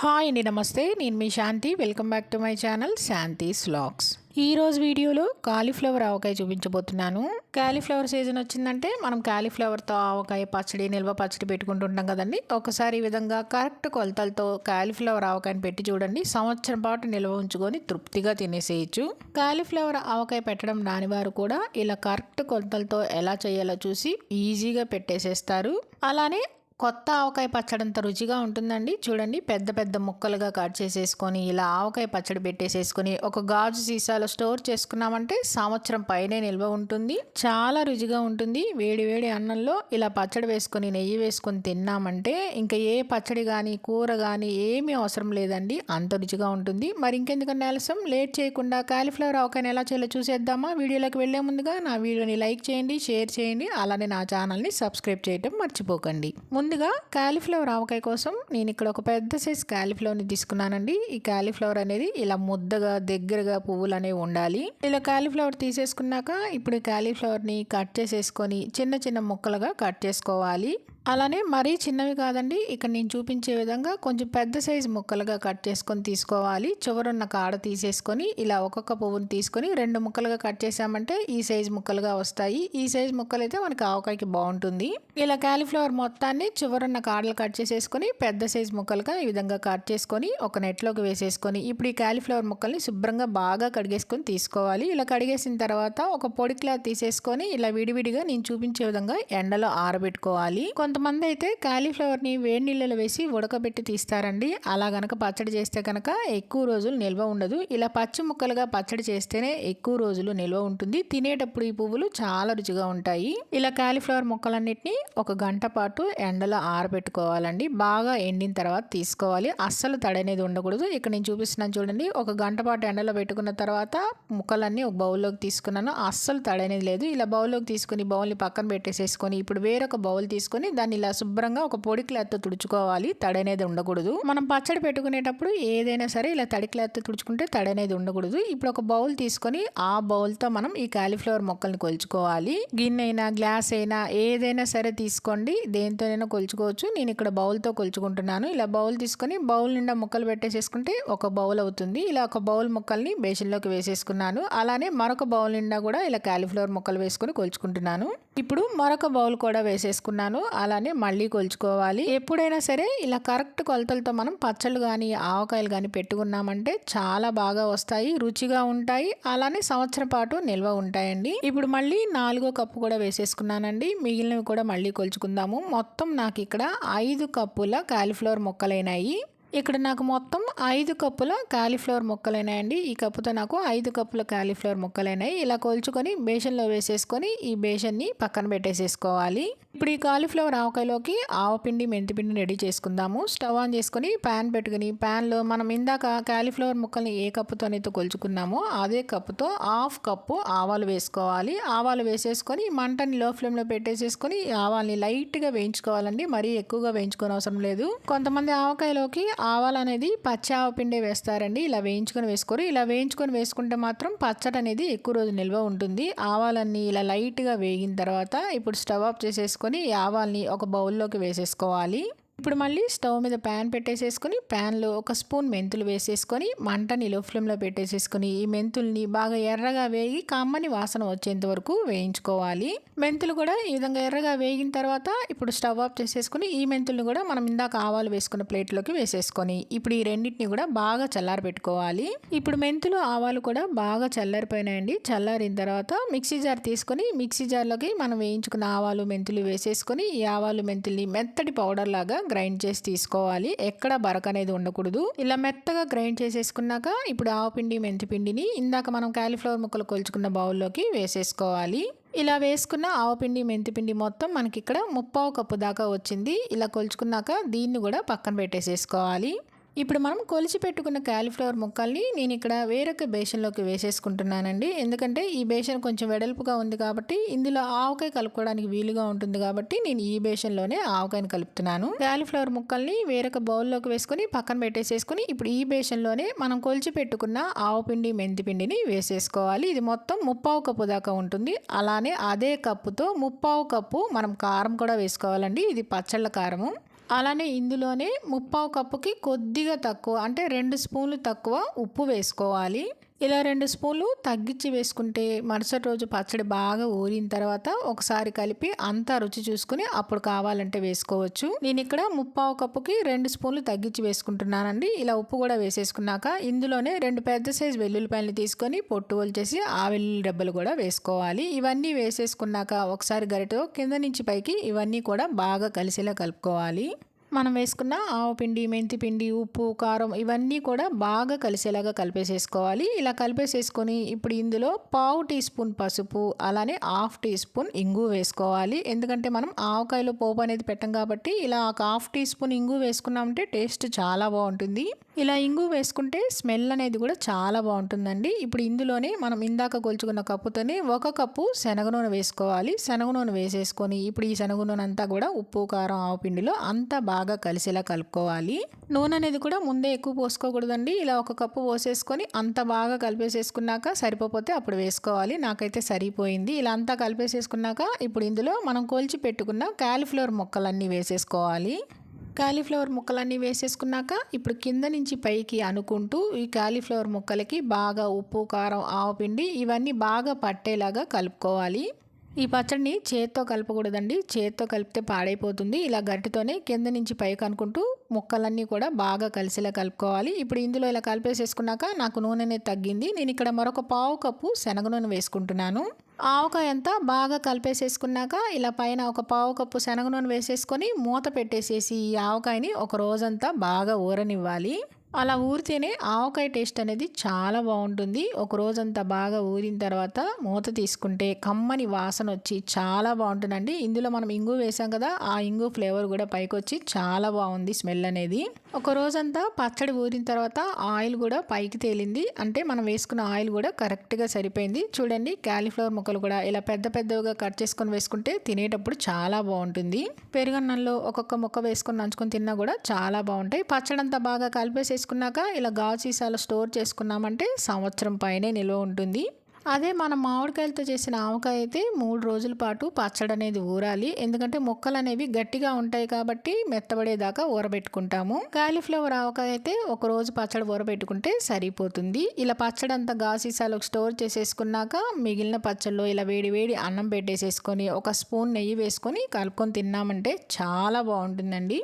Hi అండి నమస్తే. నేను మీ Shanti. Welcome back to my channel Shanti vlogs ఈరోజు వీడియోలో కాలీఫ్లవర్ ఆవకాయ చూపించబోతున్నాను. కాలీఫ్లవర్ సీజన్ వచ్చిందంటే మనం కాలీఫ్లవర్తో ఆవకాయ పచ్చడి నిల్వ పచ్చడి పెట్టుకుంటుంటాం కదండి. ఒకసారి ఈ విధంగా కరెక్ట్ కొలతలతో కాలీఫ్లవర్ ఆవకాయని పెట్టి చూడండి. సంవత్సరం పాటు నిల్వ ఉంచుకొని తృప్తిగా తినేసేయచ్చు. కాలీఫ్లవర్ ఆవకాయ పెట్టడం రానివారు కూడా ఇలా కరెక్ట్ కొలతలతో ఎలా చేయాలో చూసి ఈజీగా పెట్టేసేస్తారు. అలానే కొత్త ఆవకాయ పచ్చడి అంత రుచిగా ఉంటుందండి. చూడండి పెద్ద పెద్ద ముక్కలుగా కట్ చేసేసుకొని ఇలా ఆవకాయ పచ్చడి పెట్టేసేసుకొని ఒక గాజు సీసాలో స్టోర్ చేసుకున్నామంటే సంవత్సరం పైనే నిల్వ ఉంటుంది. చాలా రుచిగా ఉంటుంది. వేడి వేడి అన్నంలో ఇలా పచ్చడి వేసుకొని నెయ్యి వేసుకొని తిన్నామంటే ఇంకా ఏ పచ్చడి కానీ కూర కానీ ఏమీ అవసరం లేదండి. అంత రుచిగా ఉంటుంది. మరి ఇంకెందుకంటే ఆలస్యం? లేట్ చేయకుండా కాలీఫ్లవర్ ఆవకాయని ఎలా చేయాలో చూసేద్దామా? వీడియోలోకి వెళ్ళే ముందుగా నా వీడియోని లైక్ చేయండి షేర్ చేయండి. అలానే నా ఛానల్ని సబ్స్క్రైబ్ చేయటం మర్చిపోకండి. ముందుగా క్యాలీఫ్లవర్ ఆవకాయ కోసం నేను ఇక్కడ ఒక పెద్ద సైజ్ క్యాలీఫ్లవర్ని తీసుకున్నానండి. ఈ క్యాలీఫ్లవర్ అనేది ఇలా ముద్దగా దగ్గరగా పువ్వులు అనేవి ఉండాలి. ఇలా క్యాలీఫ్లవర్ తీసేసుకున్నాక ఇప్పుడు ఈ కట్ చేసేసుకొని చిన్న చిన్న ముక్కలుగా కట్ చేసుకోవాలి. అలానే మరీ చిన్నవి కాదండి. ఇక్కడ నేను చూపించే విధంగా కొంచెం పెద్ద సైజు ముక్కలుగా కట్ చేసుకొని తీసుకోవాలి. చివరున్న కాడ తీసేసుకొని ఇలా ఒక్కొక్క పువ్వును తీసుకొని రెండు ముక్కలుగా కట్ చేసామంటే ఈ సైజు ముక్కలుగా వస్తాయి. ఈ సైజు ముక్కలు అయితే మనకి ఆవకాయకి బాగుంటుంది. ఇలా క్యాలీఫ్లవర్ మొత్తాన్ని చివరున్న కాడలు కట్ చేసేసుకొని పెద్ద సైజు ముక్కలుగా ఈ విధంగా కట్ చేసుకొని ఒక నెట్లోకి వేసేసుకొని ఇప్పుడు ఈ క్యాలీఫ్లవర్ ముక్కల్ని శుభ్రంగా బాగా కడిగేసుకొని తీసుకోవాలి. ఇలా కడిగేసిన తర్వాత ఒక పొడి క్లాత్ తీసేసుకొని ఇలా విడివిడిగా నేను చూపించే విధంగా ఎండలో ఆరబెట్టుకోవాలి. కొంత కొంతమంది అయితే కాలీఫ్లవర్ని వేడి నీళ్ళలో వేసి ఉడకబెట్టి తీస్తారండి. అలా గనక పచ్చడి చేస్తే కనుక ఎక్కువ రోజులు నిల్వ ఉండదు. ఇలా పచ్చి ముక్కలుగా పచ్చడి చేస్తేనే ఎక్కువ రోజులు నిల్వ ఉంటుంది. తినేటప్పుడు ఈ పువ్వులు చాలా రుచిగా ఉంటాయి. ఇలా కాలీఫ్లవర్ ముక్కలన్నిటిని ఒక గంట పాటు ఎండలో ఆరబెట్టుకోవాలండి. బాగా ఎండిన తర్వాత తీసుకోవాలి. అస్సలు తడనేది ఉండకూడదు. ఇక్కడ నేను చూపిస్తున్నాను చూడండి. ఒక గంట పాటు ఎండలో పెట్టుకున్న తర్వాత ముక్కలన్నీ ఒక బౌల్లోకి తీసుకున్నాను. అస్సలు తడనేది లేదు. ఇలా బౌల్లోకి తీసుకుని బౌల్ని పక్కన పెట్టేసేసుకొని ఇప్పుడు వేరొక బౌల్ తీసుకొని దాన్ని ఇలా శుభ్రంగా ఒక పొడి క్లాత్తో తుడుచుకోవాలి. తడి అనేది ఉండకూడదు. మనం పచ్చడి పెట్టుకునేటప్పుడు ఏదైనా సరే ఇలా తడి క్లాత్తో తుడుచుకుంటే తడి అనేది ఉండకూడదు. ఇప్పుడు ఒక బౌల్ తీసుకొని ఆ బౌల్తో మనం ఈ కాలీఫ్లవర్ మొక్కల్ని కొలుచుకోవాలి. గిన్నె అయినా గ్లాస్ అయినా ఏదైనా సరే తీసుకోండి. దేనితోనైనా కొలుచుకోవచ్చు. నేను ఇక్కడ బౌల్తో కొలుచుకుంటున్నాను. ఇలా బౌల్ తీసుకొని బౌల్ నిండా ముక్కలు పెట్టేసేసుకుంటే ఒక బౌల్ అవుతుంది. ఇలా ఒక బౌల్ ముక్కల్ని బేసిన్లోకి వేసేసుకున్నాను. అలానే మరొక బౌల్ నిండా కూడా ఇలా కాలీఫ్లవర్ ముక్కలు వేసుకొని కొలుచుకుంటున్నాను. ఇప్పుడు మరొక బౌల్ కూడా వేసేసుకున్నాను. అలానే మళ్ళీ కొలుచుకోవాలి. ఎప్పుడైనా సరే ఇలా కరెక్ట్ కొలతలతో మనం పచ్చళ్ళు కానీ ఆవకాయలు కానీ పెట్టుకున్నామంటే చాలా బాగా వస్తాయి రుచిగా ఉంటాయి. అలానే సంవత్సరం పాటు నిల్వ ఉంటాయండి. ఇప్పుడు మళ్ళీ నాలుగో కప్పు కూడా వేసేసుకున్నానండి. మిగిలినవి కూడా మళ్ళీ కొలుచుకుందాము. మొత్తం నాకు ఇక్కడ ఐదు కప్పుల కాలీఫ్లవర్ మొక్కలైనాయి. ఇక్కడ నాకు మొత్తం ఐదు కప్పుల కాలీఫ్లవర్ ముక్కలైనాయండి. ఈ కప్పుతో నాకు ఐదు కప్పుల కాలీఫ్లవర్ ముక్కలైనాయి. ఇలా కొలుచుకొని బేషన్లో వేసేసుకొని ఈ బేషన్ని పక్కన పెట్టేసేసుకోవాలి. ఇప్పుడు ఈ కాలీఫ్లవర్ ఆవకాయలోకి ఆవపిండి మెంతిపిండి రెడీ చేసుకుందాము. స్టవ్ ఆన్ చేసుకొని ప్యాన్ పెట్టుకుని ప్యాన్లో మనం ఇందాక కాలీఫ్లవర్ ముక్కల్ని ఏ కప్పుతో అయితే కొలుచుకున్నామో అదే కప్పుతో హాఫ్ కప్పు ఆవాలు వేసుకోవాలి. ఆవాలు వేసేసుకొని మంటని లో ఫ్లేమ్లో పెట్టేసేసుకొని ఆవాల్ని లైట్గా వేయించుకోవాలండి. మరీ ఎక్కువగా వేయించుకోని అవసరం లేదు. కొంతమంది ఆవకాయలోకి ఆవాలు అనేది పచ్చి ఆవపిండే వేస్తారండి. ఇలా వేయించుకొని వేసుకోరు. ఇలా వేయించుకొని వేసుకుంటే మాత్రం పచ్చడి అనేది ఎక్కువ రోజు నిల్వ ఉంటుంది. ఆవాలన్నీ ఇలా లైట్గా వేగిన తర్వాత ఇప్పుడు స్టవ్ ఆఫ్ చేసేసుకొని తీసుకొని ఆవాల్ని ఒక బౌల్లోకి వేసేసుకోవాలి. ఇప్పుడు మళ్ళీ స్టవ్ మీద ప్యాన్ పెట్టేసేసుకొని ప్యాన్లో ఒక స్పూన్ మెంతులు వేసేసుకొని మంటని లో ఫ్లేమ్లో పెట్టేసేసుకొని ఈ మెంతుల్ని బాగా ఎర్రగా వేగి కమ్మని వాసన వచ్చేంత వరకు వేయించుకోవాలి. మెంతులు కూడా ఈ విధంగా ఎర్రగా వేగిన తర్వాత ఇప్పుడు స్టవ్ ఆఫ్ చేసేసుకొని ఈ మెంతుల్ని కూడా మనం ఇందాక ఆవాలు వేసుకున్న ప్లేట్లోకి వేసేసుకొని ఇప్పుడు ఈ రెండింటిని కూడా బాగా చల్లారి పెట్టుకోవాలి. ఇప్పుడు మెంతులు ఆవాలు కూడా బాగా చల్లారిపోయినాయండి. చల్లారిన తర్వాత మిక్సీ జార్ తీసుకొని మిక్సీ జార్లోకి మనం వేయించుకున్న ఆవాలు మెంతులు వేసేసుకొని ఈ ఆవాలు మెంతుల్ని మెత్తటి పౌడర్ లాగా గ్రైండ్ చేసి తీసుకోవాలి. ఎక్కడ బరక అనేది ఉండకూడదు. ఇలా మెత్తగా గ్రైండ్ చేసేసుకున్నాక ఇప్పుడు ఆవపిండి మెంతిపిండిని ఇందాక మనం క్యాలీఫ్లవర్ ముక్కలు కొలుచుకున్న బౌల్లోకి వేసేసుకోవాలి. ఇలా వేసుకున్న ఆవపిండి మెంతిపిండి మొత్తం మనకి ఇక్కడ ముప్పావు కప్పు దాకా వచ్చింది. ఇలా కొలుచుకున్నాక దీన్ని కూడా పక్కన పెట్టేసేసుకోవాలి. ఇప్పుడు మనం కొలిచి పెట్టుకున్న కాలీఫ్లవర్ ముక్కల్ని నేను ఇక్కడ వేరొక బేషన్లోకి వేసేసుకుంటున్నానండి. ఎందుకంటే ఈ బేషన్ కొంచెం వెడల్పుగా ఉంది కాబట్టి ఇందులో ఆవకాయ కలుపుకోవడానికి వీలుగా ఉంటుంది కాబట్టి నేను ఈ బేషన్లోనే ఆవకాయని కలుపుతున్నాను. క్యాలిఫ్లవర్ ముక్కల్ని వేరొక బౌల్లోకి వేసుకొని పక్కన పెట్టేసేసుకొని ఇప్పుడు ఈ బేషన్లోనే మనం కొలిచి పెట్టుకున్న ఆవపిండి మెంతిపిండిని వేసేసుకోవాలి. ఇది మొత్తం ముప్పావు కప్పు దాకా ఉంటుంది. అలానే అదే కప్పుతో ముప్పావు కప్పు మనం కారం కూడా వేసుకోవాలండి. ఇది పచ్చళ్ళ కారము. అలానే ఇందులోనే ముప్పావు కప్పుకి కొద్దిగా తక్కువ అంటే రెండు స్పూన్లు తక్కువ ఉప్పు వేసుకోవాలి. ఇలా రెండు స్పూన్లు తగ్గించి వేసుకుంటే మరుసటి రోజు పచ్చడి బాగా ఊరిన తర్వాత ఒకసారి కలిపి అంతా రుచి చూసుకుని అప్పుడు కావాలంటే వేసుకోవచ్చు. నేను ఇక్కడ ముప్పావు కప్పుకి రెండు స్పూన్లు తగ్గించి వేసుకుంటున్నానండి. ఇలా ఉప్పు కూడా వేసేసుకున్నాక ఇందులోనే రెండు పెద్ద సైజు వెల్లుల్లిపాయలు తీసుకొని పొట్టు వలిచేసి ఆ వెల్లుల్లి డబ్బలు కూడా వేసుకోవాలి. ఇవన్నీ వేసేసుకున్నాక ఒకసారి గరిటతో కింద నుంచి పైకి ఇవన్నీ కూడా బాగా కలిసేలా కలుపుకోవాలి. మనం వేసుకున్న ఆవు పిండి మెంతి పిండి ఉప్పు కారం ఇవన్నీ కూడా బాగా కలిసేలాగా కలిపేసేసుకోవాలి. ఇలా కలిపేసేసుకొని ఇప్పుడు ఇందులో పావు టీ స్పూన్ పసుపు అలానే హాఫ్ టీ స్పూన్ ఇంగు వేసుకోవాలి. ఎందుకంటే మనం ఆవకాయలో పోపు అనేది పెట్టం కాబట్టి ఇలా ఒక హాఫ్ టీ స్పూన్ ఇంగు వేసుకున్నామంటే టేస్ట్ చాలా బాగుంటుంది. ఇలా ఇంగు వేసుకుంటే స్మెల్ అనేది కూడా చాలా బాగుంటుందండి. ఇప్పుడు ఇందులోనే మనం ఇందాక కొలుచుకున్న కప్పుతోనే ఒక కప్పు శనగ నూనె వేసుకోవాలి. శనగ నూనె వేసేసుకొని ఇప్పుడు ఈ శనగ నూనె అంతా కూడా ఉప్పు కారం ఆవు పిండిలో అంతా బాగా బాగా కలిసేలా కలుపుకోవాలి. నూనె అనేది కూడా ముందే ఎక్కువ పోసుకోకూడదండి. ఇలా ఒక కప్పు పోసేసుకొని అంత బాగా కలిపేసేసుకున్నాక సరిపోతే అప్పుడు వేసుకోవాలి. నాకైతే సరిపోయింది. ఇలా అంతా కలిపేసేసుకున్నాక ఇప్పుడు ఇందులో మనం కొలిచి పెట్టుకున్న క్యాలీఫ్లవర్ మొక్కలన్నీ వేసేసుకోవాలి. కాలీఫ్లవర్ ముక్కలన్నీ వేసేసుకున్నాక ఇప్పుడు కింద నుంచి పైకి అనుకుంటూ ఈ కాలీఫ్లవర్ ముక్కలకి బాగా ఉప్పు కారం ఆవపిండి ఇవన్నీ బాగా పట్టేలాగా కలుపుకోవాలి. ఈ పచ్చడిని చేత్తో కలపకూడదండి. చేత్తో కలిపితే పాడైపోతుంది. ఇలా గట్టితోనే కింద నుంచి పైకి అనుకుంటూ ముక్కలన్నీ కూడా బాగా కలిసేలా కలుపుకోవాలి. ఇప్పుడు ఇందులో ఇలా కలిపేసేసుకున్నాక నాకు నూనె అనేది తగ్గింది. నేను ఇక్కడ మరొక పావు కప్పు శనగ నూనె వేసుకుంటున్నాను. ఆవకాయ అంతా బాగా కలిపేసేసుకున్నాక ఇలా పైన ఒక పావు కప్పు శనగ నూనె వేసేసుకొని మూత పెట్టేసేసి ఈ ఆవకాయని ఒక రోజంతా బాగా ఊరనివ్వాలి. అలా ఊరితేనే ఆవకాయ టేస్ట్ అనేది చాలా బాగుంటుంది. ఒక రోజంతా బాగా ఊరిన తర్వాత మూత తీసుకుంటే కమ్మని వాసన వచ్చి చాలా బాగుంటుందండి. ఇందులో మనం ఇంగు వేసాం కదా ఆ ఇంగు ఫ్లేవర్ కూడా పైకి వచ్చి చాలా బాగుంది స్మెల్ అనేది. ఒక రోజంతా పచ్చడి ఊరిన తర్వాత ఆయిల్ కూడా పైకి తేలింది. అంటే మనం వేసుకున్న ఆయిల్ కూడా కరెక్ట్గా సరిపోయింది. చూడండి క్యాలీఫ్లవర్ ముక్కలు కూడా ఇలా పెద్ద పెద్దగా కట్ చేసుకొని వేసుకుంటే తినేటప్పుడు చాలా బాగుంటుంది. పెరుగన్నంలో ఒక్కొక్క ముక్క వేసుకొని నంచుకొని తిన్నా కూడా చాలా బాగుంటాయి. పచ్చడంతా బాగా కలిపేసి చేసుకున్నాక ఇలా గాజు సీసాలో స్టోర్ చేసుకున్నామంటే సంవత్సరం పైనే నిల్వ ఉంటుంది. అదే మనం మామిడికాయలతో చేసిన ఆవకాయ అయితే మూడు రోజుల పాటు పచ్చడి అనేది ఊరాలి. ఎందుకంటే మొక్కలు అనేవి గట్టిగా ఉంటాయి కాబట్టి మెత్తబడేదాకా ఊరబెట్టుకుంటాము. కాలీఫ్లవర్ ఆవకాయ అయితే ఒక రోజు పచ్చడి ఊరబెట్టుకుంటే సరిపోతుంది. ఇలా పచ్చడి అంతా గాసీసాలో స్టోర్ చేసేసుకున్నాక మిగిలిన పచ్చళ్ళు ఇలా వేడి వేడి అన్నం పెట్టేసేసుకొని ఒక స్పూన్ నెయ్యి వేసుకొని కలుపుకొని తిన్నామంటే చాలా బాగుంటుందండి.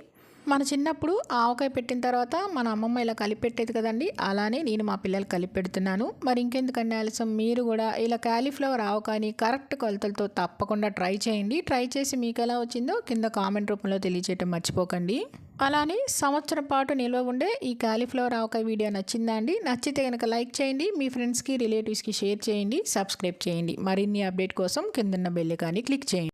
మన చిన్నప్పుడు ఆవకాయ పెట్టిన తర్వాత మన అమ్మమ్మ ఇలా కలిపెట్టేది కదండి. అలానే నేను మా పిల్లలు కలిపి పెడుతున్నాను మరి ఇంకెందుకండి ఆలస్యం? మీరు కూడా ఇలా క్యాలీఫ్లవర్ ఆవకాయని కరెక్ట్ కొలతలతో తప్పకుండా ట్రై చేయండి. ట్రై చేసి మీకు ఎలా వచ్చిందో కింద కామెంట్ రూపంలో తెలియచేయటం మర్చిపోకండి. అలానే సంవత్సరం పాటు నిల్వ ఉండే ఈ క్యాలీఫ్లవర్ ఆవకాయ వీడియో నచ్చిందా అండి? నచ్చితే కనుక లైక్ చేయండి. మీ ఫ్రెండ్స్కి రిలేటివ్స్కి షేర్ చేయండి. సబ్స్క్రైబ్ చేయండి. మరిన్ని అప్డేట్ కోసం కిందన్న బెల్ కానీ క్లిక్ చేయండి.